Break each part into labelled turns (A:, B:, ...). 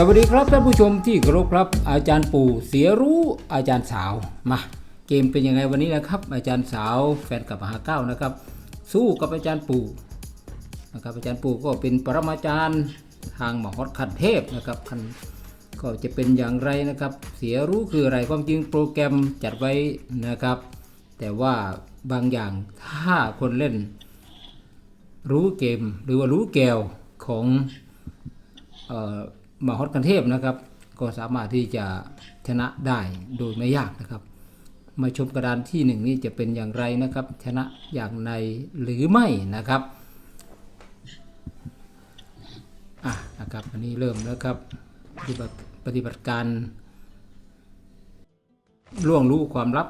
A: สวัสดีครับท่านผู้ชมที่เคารพครับ อาจารย์ปู่เสียรู้อาจารย์สาวมาเกมเป็นยังไงวันนี้นะครับ อาจารย์สาวแฟนกับมหาเก้านะครับ สู้กับอาจารย์ปู่นะครับอาจารย์ปู่ก็เป็นปรมาจารย์ทางมหดคันเทพนะครับคันก็จะเป็นอย่างไรนะครับ เสียรู้คืออะไรความจริงโปรแกรมจัดไว้นะครับ แต่ว่าบางอย่างถ้าคนเล่น รู้เกมหรือว่ารู้แกวของเอ่อ มหดกันเทพนะครับ ก็สามารถที่จะชนะได้โดยไม่ยากนะครับ มาชมกระดานที่หนึ่งนี้จะเป็นอย่างไรนะครับ ชนะอย่างในหรือไม่นะครับอะนะครับอันนี้เริ่มแล้วครับปฏิบัติปฏิบัติการล่วงรู้ความลับ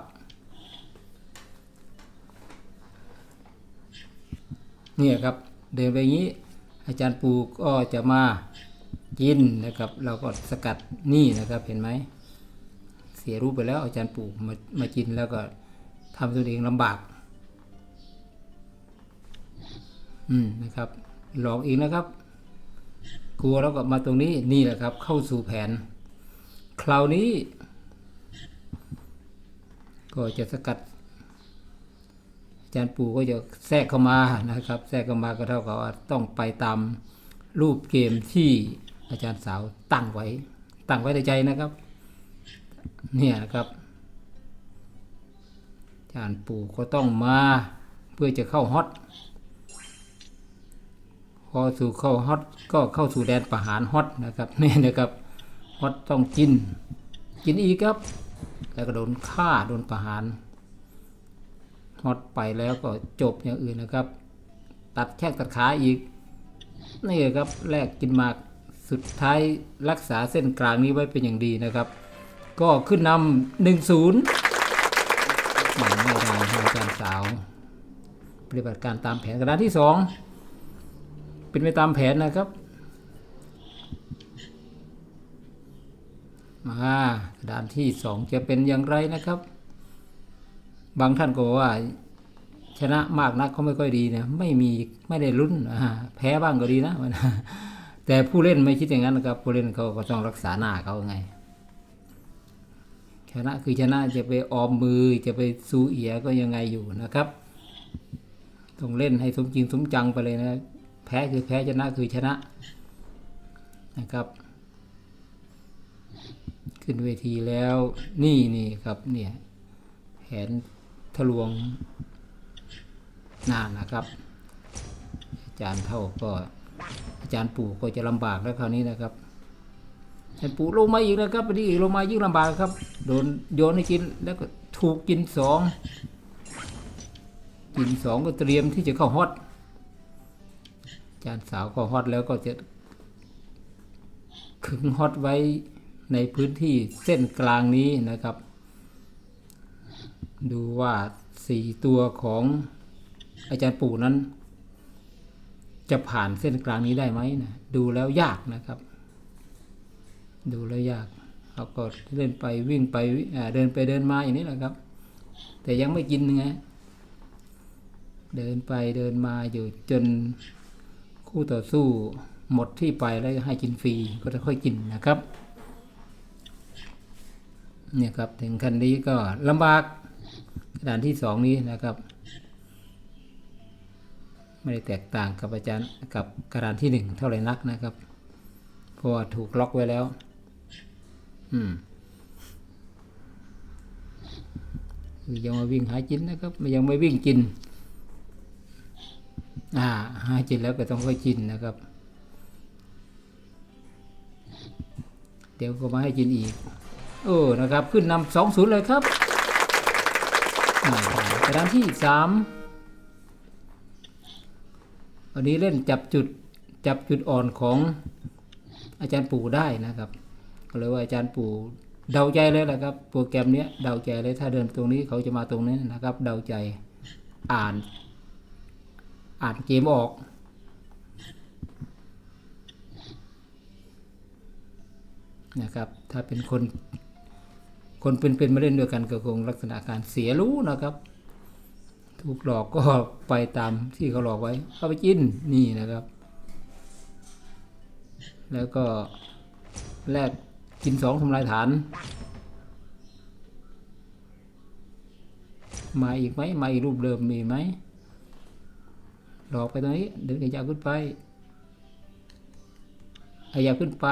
A: เนี่ยครับเดินไปอย่างนี้ อาจารย์ปูก็จะมา กินนะครับ เราก็สกัดนี่นะครับเห็นไหมเสียรูปไปแล้วอาจารย์ปู่มามากินแล้วก็ทำตัวเองลำบาก อืมนะครับหลอกอีกนะครับ กลัวแล้วก็มาตรงนี้นี่แหละครับ เข้าสู่แผน คราวนี้ ก็จะสกัดอาจารย์ปู่ก็จะแทรกเข้ามานะครับ แทรกเข้ามาก็เท่ากับว่าต้องไปตามรูปเกมที่ อาจารย์สาวตั้งไว้ ตั้งไว้ในใจนะครับ เนี่ยนะครับ อาจารย์ปู่ก็ต้องมาเพื่อจะเข้าฮอตพอสู่เข้าฮอตก็เข้าสู่แดนประหารฮอตนะครับนี่นะครับฮอตต้องกิน กินอีกครับ แล้วก็โดนฆ่าโดนประหารฮอตไปแล้วก็จบอย่างอื่นนะครับ ตัดแข้งตัดขาอีกนี่ครับแลกกินมาก สุดท้ายรักษาเส้นกลางนี้ไว้เป็นอย่างดีนะครับ ก็ขึ้นนำหนึ่งศูนย์ไม่ได้ทางอาจารย์สาว ปฏิบัติการตามแผนกระดานที่สองเป็นไปตามแผนนะครับ มากระดานที่สองจะเป็นอย่างไรนะครับ บางท่านก็บอกว่าชนะมากนักก็ไม่ค่อยดีนะไม่มีไม่ได้ลุ้นแพ้บ้างก็ดีนะ แต่ผู้เล่นไม่คิดอย่างนั้นนะครับ ผู้เล่นเขาก็ต้องรักษาหน้าเขาไง ชนะคือชนะจะไปออมมือจะไปซูเอียก็ยังไงอยู่นะครับ ต้องเล่นให้สมจริงสมจังไปเลยนะ แพ้คือแพ้ชนะคือชนะนะครับ ขึ้นเวทีแล้วนี่นี่ครับเนี่ยแผนทะลวงหน้านะครับ อาจารย์เท่าก็ อาจารย์ปู่ก็จะลำบากแล้วคราวนี้นะครับอาจารย์ปู่ลงมาอีกนะครับพอดีลงมายิ่งลำบากครับ โดนโยนให้กินแล้วก็ถูกกินสองกินสองก็เตรียมที่จะเข้าฮอตอาจารย์สาวก็ฮอตแล้วก็จะขึงฮอตไว้ในพื้นที่เส้นกลางนี้นะครับ ดูว่าสี่ตัวของอาจารย์ปู่นั้น จะผ่านเส้นกลางนี้ได้ไหมนะดูแล้วยากนะครับ ดูแล้วยากเขาก็เล่นไปวิ่งไปเดินไปเดินมาอย่างนี้แหละครับ แต่ยังไม่กินไงเดินไปเดินมาอยู่จนคู่ต่อสู้หมดที่ไปแล้วให้กินฟรีก็จะค่อยกินนะครับ เนี่ยครับถึงขั้นนี้ก็ลำบากกระดานที่สองนี้นะครับ ไม่ได้แตกต่างกับอาจารย์กับกระดานที่หนึ่งเท่าไหร่นักนะครับ เพราะว่าถูกล็อกไว้แล้ว อืมยังมาวิ่งหากินนะครับยังไม่วิ่งกิน อ่า หากินแล้วก็ต้องค่อยกินนะครับ เดี๋ยวก็มาให้กินอีกโอ้นะครับ ขึ้นนำสองศูนย์เลยครับอ่ากระดานที่สาม วันนี้เล่นจับจุดจับจุดอ่อนของอาจารย์ปู่ได้นะครับก็เลยว่าอาจารย์ปู่เดาใจเลยแหละครับ โปรแกรมเนี้ยเดาใจเลยถ้าเดินตรงนี้เขาจะมาตรงนี้นะครับ เดาใจอ่าน อ่านเกมออก นะครับ ถ้าเป็นคน คนเป็นๆมาเล่นด้วยกันก็คงลักษณะการเสียรู้นะครับ ถูกหลอกก็ไปตามที่เขาหลอกไว้เข้าไปกินนี่นะครับ แล้วก็แรกกินสองทำลายฐาน มาอีกไหมมาอีกรูปเดิมมีไหมหลอกไปตรงนี้เดึงขยะขึ้นไปขยะขึ้นไป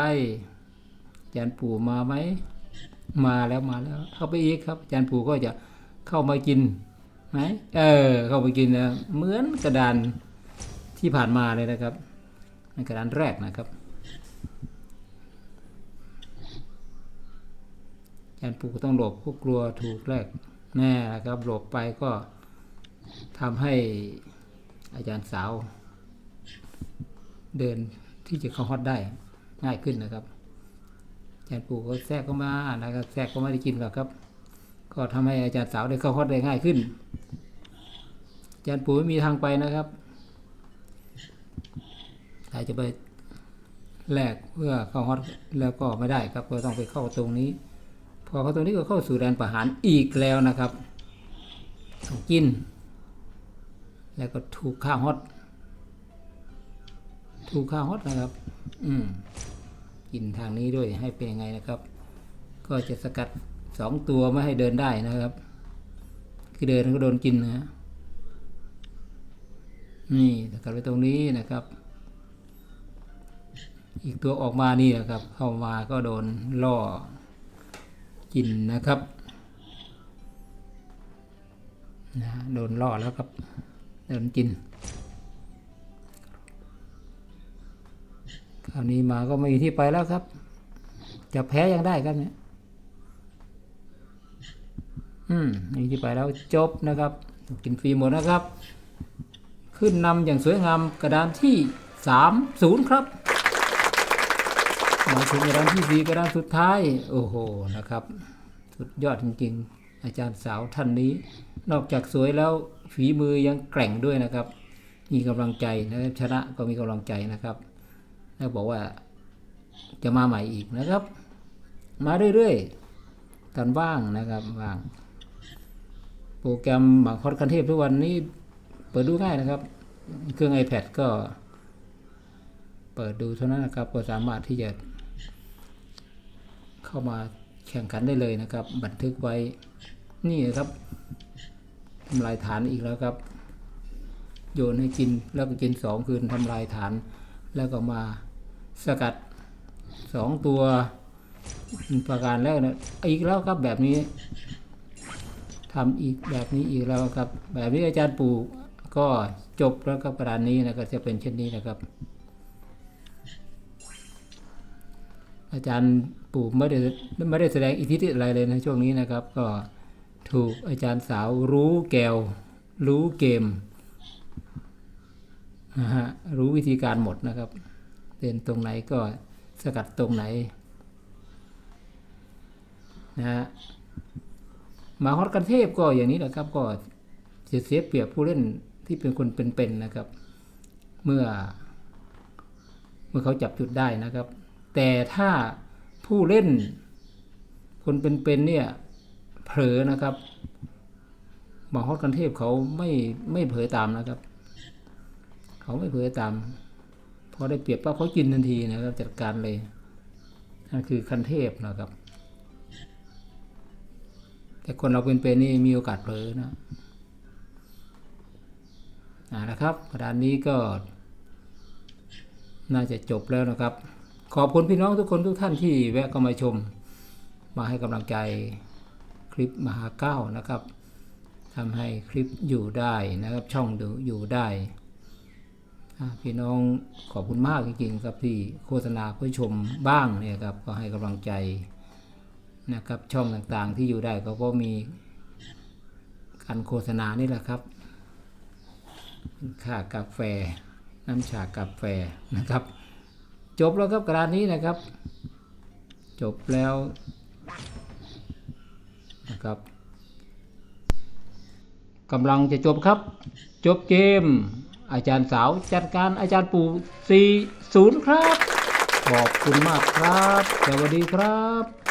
A: อาจารย์ปู่มาไหมมาแล้วมาแล้วเข้าไปอีกครับอาจารย์ปู่ก็จะเข้ามากิน ไหมเออ เข้าไปกินนะเหมือนกระดานที่ผ่านมาเลยนะครับในกระดานแรกนะครับอาจารย์ปู่ก็ต้องหลบพวกกลัวถูกแรกแน่นะครับหลบไปก็ทำให้อาจารย์สาว เดินที่จะเข้าฮอตได้ง่ายขึ้นนะครับอาจารย์ปู่ก็แทรกเข้ามานะครับแทรกก็ไม่ได้กินหรอกครับ ก็ทำให้อาจารย์สาวได้เข้าฮอตได้ง่ายขึ้น อาจารย์ปู่ไม่มีทางไปนะครับถ้าจะไปแลกเพื่อเข้าฮอตแล้วก็ไม่ได้ครับก็ต้องไปเข้าตรงนี้ พอเข้าตรงนี้ก็เข้าสู่แดนประหารอีกแล้วนะครับต้องกิน แล้วก็ถูกฆ่าฮอตถูกฆ่าฮอตนะครับ อืมกินทางนี้ด้วยให้เป็นยังไงนะครับ ก็จะสกัด สองตัวไม่ให้เดินได้นะครับ คือเดินก็โดนกินนะนี่สกัดไว้ตรงนี้นะครับ อีกตัวออกมานี่นะครับ เข้ามาก็โดนล่อกินนะครับนะโดนล่อแล้วครับโดนกินคราวนี้มาก็ไม่มีที่ไปแล้วครับ จะแพ้ยังได้ครับเนี่ย อืมไม่ที่ไปแล้วจบนะครับ กินฟรีหมดนะครับ ขึ้นนำอย่างสวยงามกระดานที่สามศูนย์ครับมาถึงกระดานที่สี่กระดานสุดท้าย โอ้โหนะครับ สุดยอดจริงๆ อาจารย์สาวท่านนี้ นอกจากสวยแล้วฝีมือยังแกร่งด้วยนะครับ มีกำลังใจนะครับชนะก็มีกำลังใจนะครับแล้วบอกว่าจะมาใหม่อีกนะครับ มาเรื่อยๆกันว่างนะครับว่าง โปรแกรมบางคอร์ดคันเทพทุกวันนี้เปิดดูง่ายนะครับ เครื่อง iPad ก็ เปิดดูเท่านั้นนะครับก็สามารถที่จะ เข้ามาแข่งขันได้เลยนะครับ บันทึกไว้นี่นะครับทำลายฐานอีกแล้วครับ โยนให้กินแล้วก็กินสองคืนทำลายฐาน แล้วก็มาสกัดสองตัวประการแล้วนะอีกแล้วครับแบบนี้ ทำอีกแบบนี้อีกแล้วครับ แบบนี้อาจารย์ปู่ก็จบแล้วกับกระดานนี้นะครับจะเป็นเช่นนี้นะครับ อาจารย์ปู่ไม่ได้ไม่ได้แสดงอิทธิฤทธิ์อะไรเลยในช่วงนี้นะครับ ก็ถูกอาจารย์สาวรู้แกวรู้เกมนะฮะรู้วิธีการหมดนะครับเดินตรงไหนก็สกัดตรงไหนนะฮะ มาฮอตกันเทพก็อย่างนี้แหละครับ ก็เสียเสียเปรียบผู้เล่นที่เป็นคนเป็นๆนะครับ เมื่อ เมื่อเขาจับจุดได้นะครับ แต่ถ้าผู้เล่น คนเป็นๆเนี่ยเผลอนะครับมาฮอตกันเทพเขาไม่ไม่เผลอตามนะครับ เขาไม่เผลอตามพอได้เปรียบปั๊บเขากินทันทีนะครับ จัดการเลยนั่นคือคันเทพนะครับ แต่คนเราเป็นๆนี่มีโอกาสเผลอนะอ่านะครับกระดานนี้ก็น่าจะจบแล้วนะครับ ขอบคุณพี่น้องทุกคนทุกท่านที่แวะเข้ามาชม มาให้กำลังใจคลิปมหาเก้านะครับทำให้คลิปอยู่ได้นะครับ ช่องดูอยู่ได้พี่น้องขอบคุณมากจริงๆครับที่โฆษณาเพื่อชมบ้างเนี่ยครับก็ให้กำลังใจ นะครับช่องต่างๆที่อยู่ได้ก็เพราะมีการโฆษณานี่แหละครับค่ากาแฟ น้ำชากาแฟนะครับ จบแล้วครับกระดานนี้นะครับ จบแล้วนะครับกำลังจะจบครับ จบเกม อาจารย์สาวจัดการอาจารย์ปู่40 ครับ ขอบคุณมากครับ สวัสดีครับ